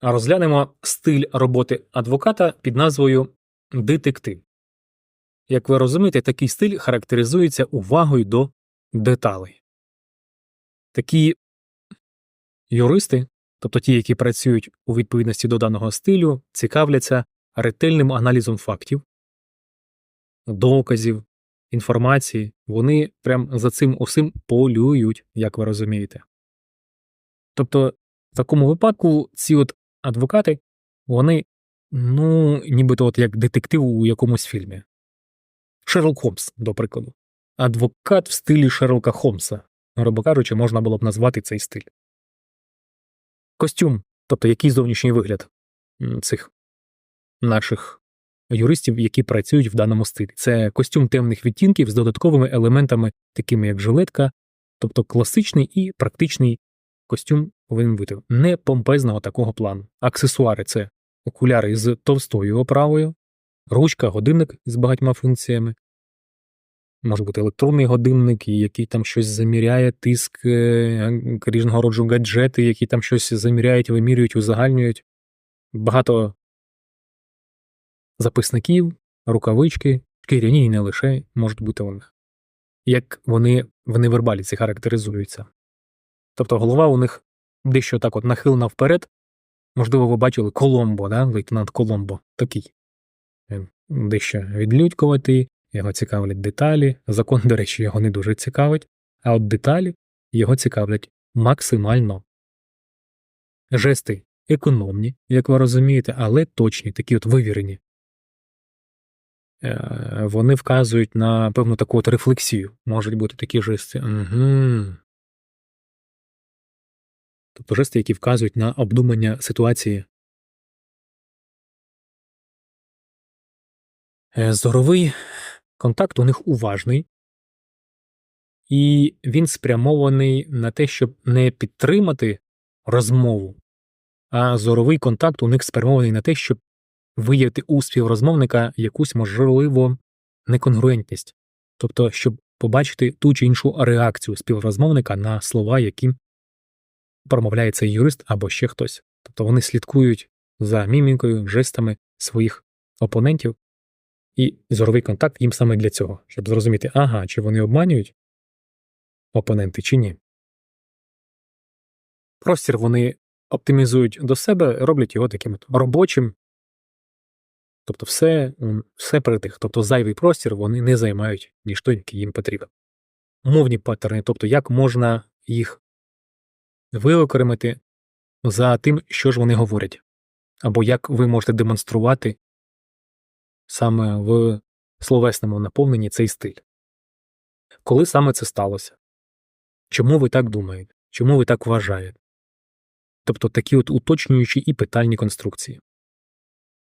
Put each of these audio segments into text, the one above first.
розглянемо стиль роботи адвоката під назвою детектив. Як ви розумієте, такий стиль характеризується увагою до деталей. Такі юристи, тобто ті, які працюють у відповідності до даного стилю, цікавляться ретельним аналізом фактів, доказів, інформації. Вони прям за цим усім полюють, як ви розумієте. Тобто, в такому випадку ці от адвокати, вони, ну, нібито от як детектив у якомусь фільмі. Шерлок Холмс, до прикладу. Адвокат в стилі Шерлока Холмса, грубо кажучи, можна було б назвати цей стиль. Костюм, тобто який зовнішній вигляд цих наших юристів, які працюють в даному стилі. Це костюм темних відтінків з додатковими елементами, такими як жилетка, тобто класичний і практичний костюм повинен бути не помпезного такого плану. Аксесуари це окуляри з товстою оправою, ручка, годинник з багатьма функціями. Може бути електронний годинник, який там щось заміряє, тиск е, різного роду гаджети, які там щось заміряють, вимірюють, узагальнюють. Багато записників, рукавички, шкіряні і не лише можуть бути у них. Як вони в невербаліці характеризуються. Тобто голова у них дещо так от нахилена вперед. Можливо, ви бачили Коломбо, да? лейтенант Коломбо, такий. Він дещо відлюдькуватий, його цікавлять деталі. Закон, до речі, його не дуже цікавить, а от деталі його цікавлять максимально. Жести економні, як ви розумієте, але точні, такі от вивірені. Е, Вони вказують на певну таку от рефлексію. Можуть бути такі жести. Угу. Тобто жести, які вказують на обдумання ситуації. Е, Зоровий контакт у них уважний, і він спрямований на те, щоб не підтримати розмову, а зоровий контакт у них спрямований на те, щоб виявити у співрозмовника якусь можливо неконгруентність, тобто, щоб побачити ту чи іншу реакцію співрозмовника на слова, які промовляє цей юрист або ще хтось. Тобто вони слідкують за мімікою, жестами своїх опонентів, і зоровий контакт їм саме для цього, щоб зрозуміти, ага, чи вони обманюють опоненти, чи ні. Простір вони оптимізують до себе, роблять його таким робочим. Тобто все, все притих. Тобто зайвий простір вони не займають, ніж той, який їм потрібен. Мовні паттерни, тобто як можна їх виокремити за тим, що ж вони говорять, або як ви можете демонструвати саме в словесному наповненні цей стиль. Коли саме це сталося? Чому ви так думаєте? Чому ви так вважаєте? Тобто такі от уточнюючі і питальні конструкції.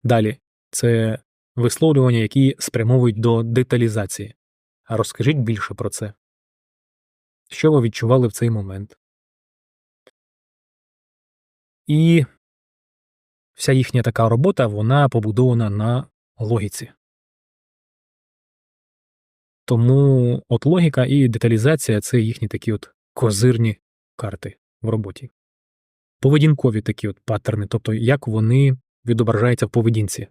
Далі це висловлювання, які спрямовують до деталізації. А розкажіть більше про це. Що ви відчували в цей момент? І вся їхня така робота вона побудована на логіці. Тому от логіка і деталізація це їхні такі от козирні карти в роботі. Поведінкові такі от паттерни, тобто як вони відображаються в поведінці.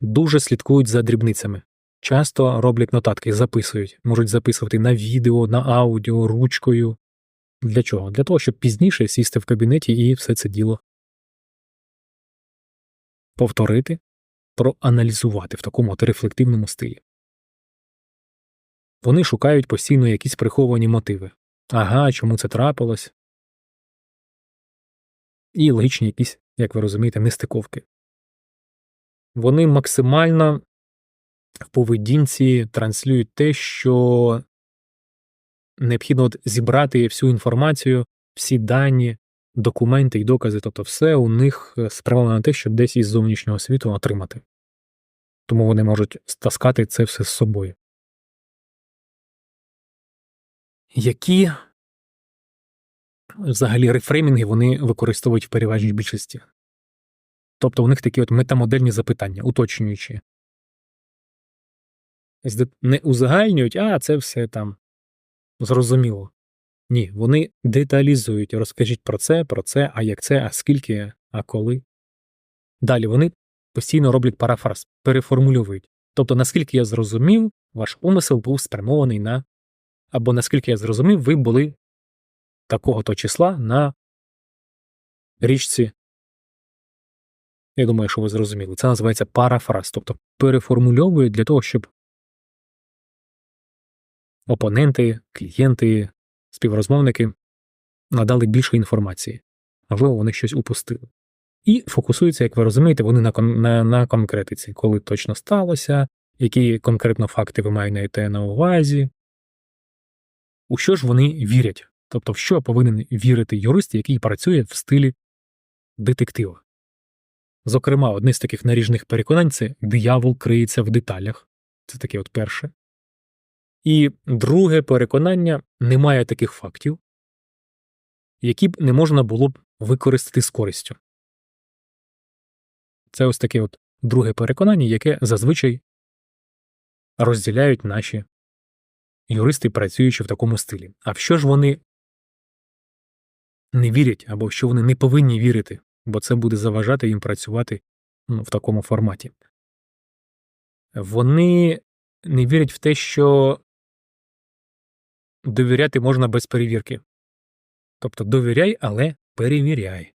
Дуже слідкують за дрібницями. Часто роблять нотатки, записують, можуть записувати на відео, на аудіо, ручкою. Для чого? Для того, щоб пізніше сісти в кабінеті і все це діло повторити, проаналізувати в такому от рефлективному стилі. Вони шукають постійно якісь приховані мотиви. Ага, чому це трапилось? І логічні якісь, як ви розумієте, нестиковки. Вони максимально в поведінці транслюють те, що необхідно от зібрати всю інформацію, всі дані, документи і докази, тобто все у них е, спрямовано на те, щоб десь із зовнішнього світу отримати. Тому вони можуть стаскати це все з собою. Які взагалі рефреймінги вони використовують в переважній більшості? Тобто у них такі от метамодельні запитання, уточнюючі. Не узагальнюють, а це все там зрозуміло. Ні, вони деталізують, розкажіть про це, про це, а як це, а скільки, а коли. Далі вони постійно роблять парафраз, переформульовують. Тобто, наскільки я зрозумів, ваш умисел був спрямований на. Або наскільки я зрозумів, ви були такого то числа на річці. Я думаю, що ви зрозуміли. Це називається парафраз, тобто переформульовують для того, щоб опоненти, клієнти, співрозмовники надали більше інформації. Можливо, вони щось упустили. І фокусуються, як ви розумієте, вони на на, на конкретиці, коли точно сталося, які конкретно факти ви маєте на увазі. У що ж вони вірять? Тобто, в що повинен вірити юрист, який працює в стилі детектива? Зокрема, одне з таких наріжних переконань це диявол криється в деталях. Це таке от перше. І друге переконання немає таких фактів, які б не можна було б використати з користю. Це ось таке от друге переконання, яке зазвичай розділяють наші юристи, працюючи в такому стилі. А в що ж вони не вірять, або що вони не повинні вірити, бо це буде заважати їм працювати ну, в такому форматі. Вони не вірять в те, що довіряти можна без перевірки. Тобто довіряй, але перевіряй.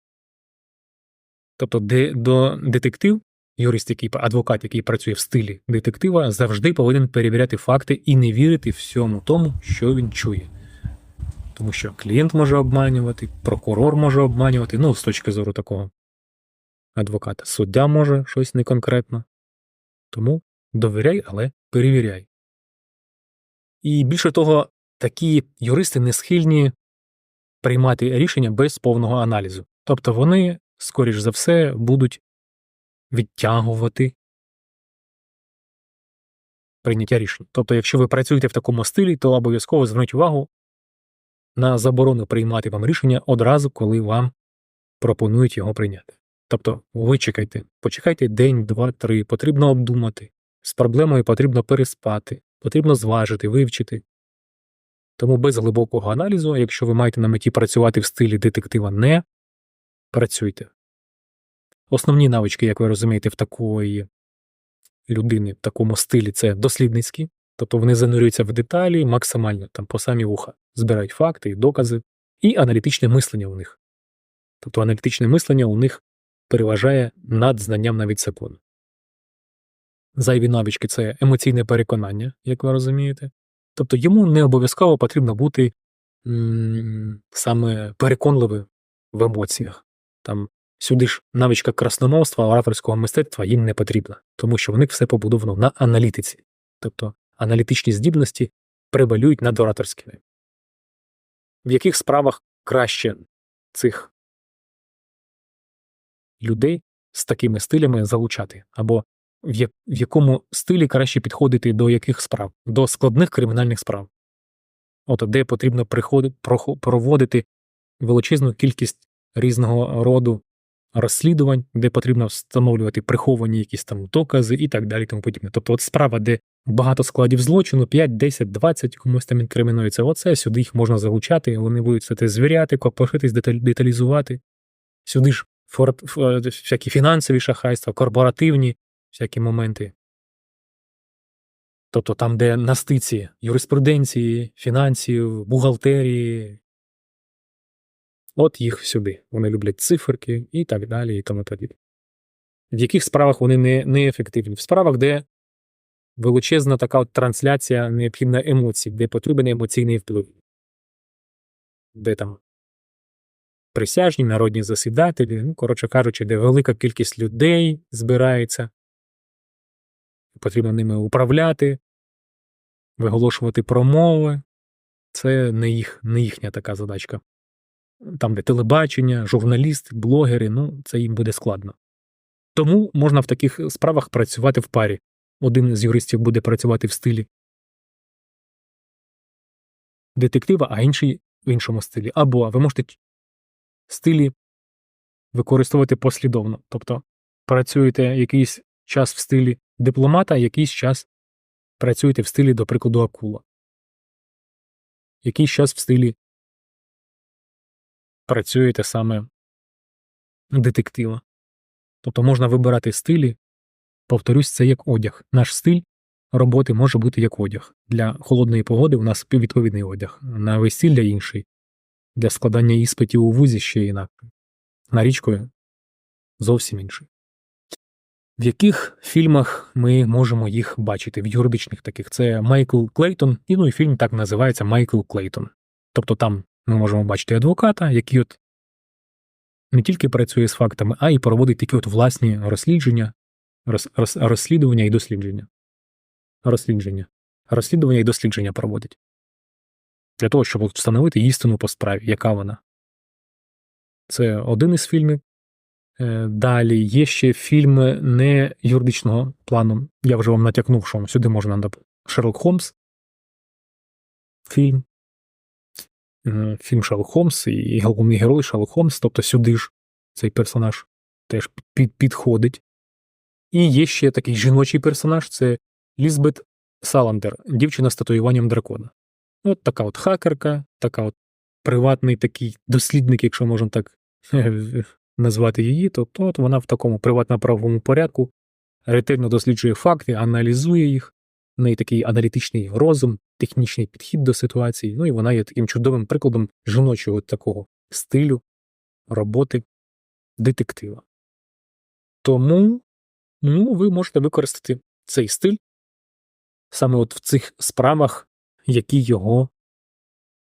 Тобто, де, до детектив, юрист, який адвокат, який працює в стилі детектива, завжди повинен перевіряти факти і не вірити всьому тому, що він чує. Тому що клієнт може обманювати, прокурор може обманювати, ну, з точки зору такого адвоката. Суддя може щось неконкретно. Тому довіряй, але перевіряй. І більше того, такі юристи не схильні приймати рішення без повного аналізу. Тобто вони, скоріш за все, будуть відтягувати прийняття рішень. Тобто, якщо ви працюєте в такому стилі, то обов'язково зверніть увагу на заборону приймати вам рішення одразу, коли вам пропонують його прийняти. Тобто, ви чекайте, почекайте день, два, три, потрібно обдумати. З проблемою потрібно переспати, потрібно зважити, вивчити. Тому без глибокого аналізу, якщо ви маєте на меті працювати в стилі детектива, не працюйте. Основні навички, як ви розумієте, в такої людини, в такому стилі це дослідницькі, тобто вони занурюються в деталі максимально там по самі вуха, збирають факти, докази, і аналітичне мислення у них. Тобто аналітичне мислення у них переважає над знанням навіть закону. Зайві навички це емоційне переконання, як ви розумієте. Тобто йому не обов'язково потрібно бути м, саме переконливим в емоціях. Там сюди ж навичка красномовства, ораторського мистецтва їм не потрібна, тому що в них все побудовано на аналітиці. Тобто аналітичні здібності превалюють над ораторськими. В яких справах краще цих людей з такими стилями залучати, або в, якому стилі краще підходити до яких справ? До складних кримінальних справ. От де потрібно приходити, прохо- проводити величезну кількість різного роду розслідувань, де потрібно встановлювати приховані якісь там докази і так далі. Тому подібне. Тобто, от справа, де багато складів злочину, 5, 10, 20 комусь там інкримінується. Оце сюди їх можна залучати, вони будуть це звіряти, копошитись, деталізувати. Сюди ж е, всякі фінансові шахрайства, корпоративні всякі моменти. Тобто там, де на стиці юриспруденції, фінансів, бухгалтерії. От їх сюди. Вони люблять циферки і так далі, і тому подібне. В яких справах вони не, не ефективні? В справах, де величезна така от трансляція необхідна емоцій, де потрібен емоційний вплив. Де там присяжні, народні засідателі, ну, коротше кажучи, де велика кількість людей збирається, потрібно ними управляти, виголошувати промови. Це не, їх, не їхня така задачка. Там, де телебачення, журналісти, блогери, ну, це їм буде складно. Тому можна в таких справах працювати в парі. Один з юристів буде працювати в стилі детектива, а інший в іншому стилі. Або ви можете стилі використовувати послідовно. Тобто працюєте якийсь час в стилі дипломата, якийсь час працюєте в стилі, до прикладу, акула. Якийсь час в стилі працюєте саме детектива. Тобто можна вибирати стилі. Повторюсь, це як одяг. Наш стиль роботи може бути як одяг. Для холодної погоди у нас відповідний одяг, на весілля інший, для складання іспитів у вузі ще інакше. На річкою зовсім інший. В яких фільмах ми можемо їх бачити? В юридичних таких. Це Майкл Клейтон, і ну і фільм так називається Майкл Клейтон. Тобто там ми можемо бачити адвоката, який от не тільки працює з фактами, а й проводить такі от власні розслідження, роз, роз, розслідування і дослідження. Розслідження. Розслідування і дослідження проводить. Для того, щоб встановити істину по справі, яка вона. Це один із фільмів. Е, Далі є ще фільми не юридичного плану. Я вже вам натякнув, що сюди можна Шерлок Холмс. Фільм. Е, Фільм Шерлок Холмс і головний герой Шерлок Холмс, тобто сюди ж цей персонаж теж під, підходить. І є ще такий жіночий персонаж це Лізбет Саландер, дівчина з татуюванням дракона. От така от хакерка, така от приватний такий дослідник, якщо можна так назвати її, то от вона в такому приватно-правовому порядку ретельно досліджує факти, аналізує їх, в неї такий аналітичний розум, технічний підхід до ситуації. Ну і вона є таким чудовим прикладом жіночого такого стилю роботи детектива. Тому ну, ви можете використати цей стиль саме от в цих справах, які його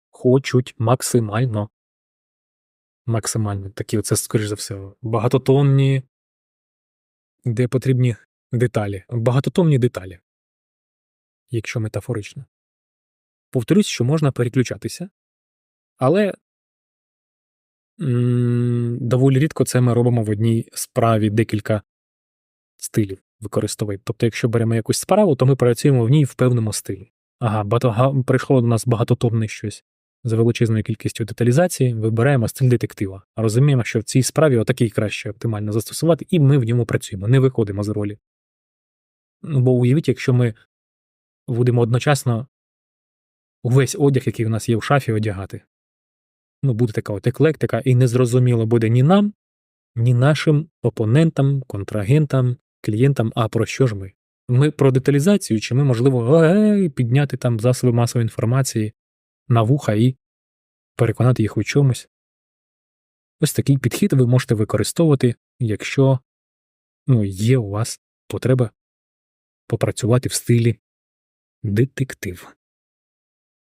хочуть максимально. Максимально такі, це, скоріш за все, багатотонні, де потрібні деталі, багатотонні деталі, якщо метафорично. Повторюсь, що можна переключатися, але м, доволі рідко це ми робимо в одній справі декілька стилів використовуємо. Тобто, якщо беремо якусь справу, то ми працюємо в ній в певному стилі. Ага, багато, га- прийшло до нас багатотомне щось з величезною кількістю деталізації, вибираємо стиль детектива. Розуміємо, що в цій справі отакий краще оптимально застосувати, і ми в ньому працюємо, не виходимо з ролі. Ну, бо уявіть, якщо ми будемо одночасно увесь одяг, який в нас є в шафі, одягати. Ну, буде така от еклектика, і незрозуміло буде ні нам, ні нашим опонентам, контрагентам, клієнтам, а про що ж ми? Ми про деталізацію, чи ми, можливо, підняти там засоби масової інформації на вуха і переконати їх у чомусь. Ось такий підхід ви можете використовувати, якщо ну, є у вас потреба попрацювати в стилі детектив.